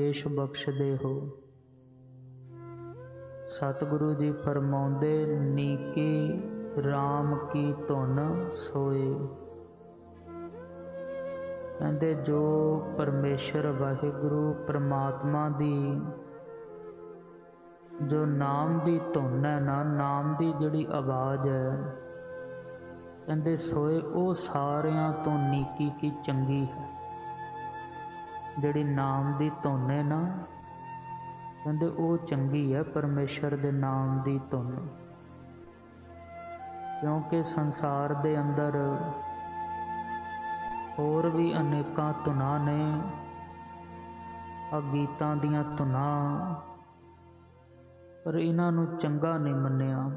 ਏਸ਼ ਬਖਸ਼ਦੇ ਹੋ। ਸਤਿਗੁਰੂ ਜੀ ਫਰਮਾਉਂਦੇ, ਨੀਕੀ RAM ਕੀ ਧੁਨ ਸੋਏ। ਕਹਿੰਦੇ, ਜੋ ਪਰਮੇਸ਼ਰ ਵਾਹਿਗੁਰੂ ਪ੍ਰਮਾਤਮਾ ਦੀ, ਜੋ ਨਾਮ ਦੀ ਧੁਨ ਹੈ ਨਾ, ਨਾਮ ਦੀ ਜਿਹੜੀ ਆਵਾਜ਼ ਹੈ, ਕਹਿੰਦੇ, ਸੋਏ, ਉਹ ਸਾਰਿਆਂ ਤੋਂ ਨੀਕੀ ਕੀ ਚੰਗੀ ਹੈ। ਜਿਹੜੀ ਨਾਮ ਦੀ ਧੁਨ ਹੈ ਨਾ, ਕਹਿੰਦੇ ਉਹ ਚੰਗੀ ਹੈ, ਪਰਮੇਸ਼ਰ ਦੇ ਨਾਮ ਦੀ ਧੁਨ। ਕਿਉਂਕਿ ਸੰਸਾਰ ਦੇ ਅੰਦਰ ਹੋਰ ਵੀ ਅਨੇਕਾਂ ਧੁਨਾਂ ਨੇ ਆ ਗੀਤਾਂ ਦੀਆਂ ਧੁਨਾਂ, ਪਰ ਇਹਨਾਂ ਨੂੰ ਚੰਗਾ ਨਹੀਂ ਮੰਨਿਆ।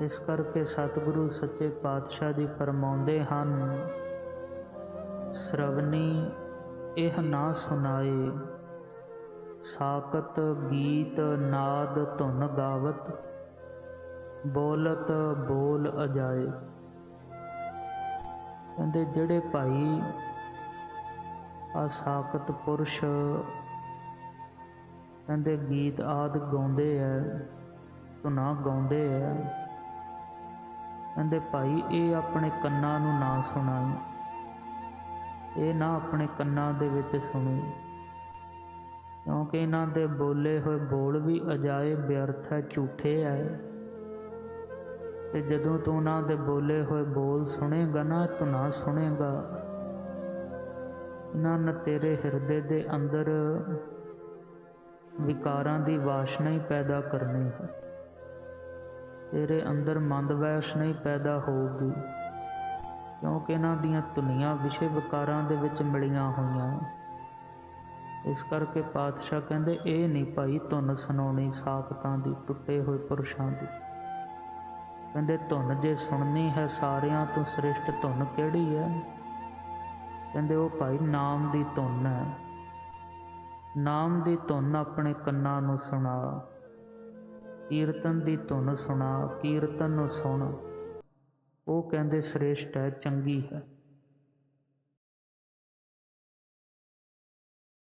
ਇਸ ਕਰਕੇ ਸਤਿਗੁਰੂ ਸੱਚੇ ਪਾਤਸ਼ਾਹ ਜੀ ਫਰਮਾਉਂਦੇ ਹਨ ਸ਼ਰਵਨੀ ਇਹ ਨਾ ਸੁਨਾਏ ਸਾਕਤ ਗੀਤ ਨਾਦ ਧੁਨ ਗਾਵਤ, ਬੋਲਤ ਬੋਲ ਅਜਾਏ। ਕਹਿੰਦੇ, ਜਿਹੜੇ ਭਾਈ ਆ ਸਾਕਤ ਪੁਰਸ਼, ਕਹਿੰਦੇ, ਗੀਤ ਆਦ ਗਾਉਂਦੇ ਐ, ਧੁਨਾ ਗਾਉਂਦੇ ਐ। ਕਹਿੰਦੇ, ਭਾਈ, ਇਹ ਆਪਣੇ ਕੰਨਾਂ ਨੂੰ ਨਾ ਸੁਣਾਈ। ਇਹ ਨਾ ਆਪਣੇ ਕੰਨਾਂ ਦੇ ਵਿੱਚ ਸੁਣੀ। ਕਿਉਂਕਿ ਇਹਨਾਂ ਦੇ ਬੋਲੇ ਹੋਏ ਬੋਲ ਵੀ ਅਜਾਏ ਵਿਅਰਥ ਹੈ, ਝੂਠੇ ਹੈ। ਤੇ ਜਦੋਂ ਤੂੰ ਉਹਨਾਂ ਦੇ ਬੋਲੇ ਹੋਏ ਬੋਲ ਸੁਣੇਗਾ ਨਾ, ਤੂੰ ਨਾ ਸੁਣੇਗਾ। ਇਹਨਾਂ ਨੇ ਤੇਰੇ ਹਿਰਦੇ ਦੇ ਅੰਦਰ ਵਿਕਾਰਾਂ ਦੀ ਵਾਸ਼ਨਾ ਹੀ ਪੈਦਾ ਕਰਨੀ ਹੈ। ਤੇਰੇ ਅੰਦਰ ਮੰਦ ਵਾਸ਼ਨਾ ਨਹੀਂ ਪੈਦਾ ਹੋਊਗੀ। ਕਿਉਂਕਿ ਇਹਨਾਂ ਦੀਆਂ ਧੁਨੀਆਂ ਵਿਸ਼ੇ ਵਿਕਾਰਾਂ ਦੇ ਵਿੱਚ ਮਿਲੀਆਂ ਹੋਈਆਂ। ਇਸ ਕਰਕੇ ਪਾਤਸ਼ਾਹ ਕਹਿੰਦੇ, ਇਹ ਨਹੀਂ ਭਾਈ, ਧੁਨ ਸੁਣਾਉਣੀ ਸਾਖਤਾਂ ਦੀ ਟੁੱਟੇ ਹੋਏ ਪੁਰਸ਼ਾਂ ਦੀ। ਕਹਿੰਦੇ, ਧੁਨ ਜੇ ਸੁਣਨੀ ਹੈ ਸਾਰਿਆਂ ਤੋਂ ਸ੍ਰੇਸ਼ਟ ਧੁਨ ਕਿਹੜੀ ਹੈ? ਕਹਿੰਦੇ, ਉਹ ਭਾਈ ਨਾਮ ਦੀ ਧੁਨ ਹੈ। ਨਾਮ ਦੀ ਧੁਨ ਆਪਣੇ ਕੰਨਾਂ ਨੂੰ ਸੁਣਾ। ਕੀਰਤਨ ਦੀ ਧੁਨ ਸੁਣਾ, ਕੀਰਤਨ ਨੂੰ ਸੁਣ। ਉਹ ਕਹਿੰਦੇ ਸ੍ਰੇਸ਼ਟ ਹੈ ਚੰਗੀ ਹੈ।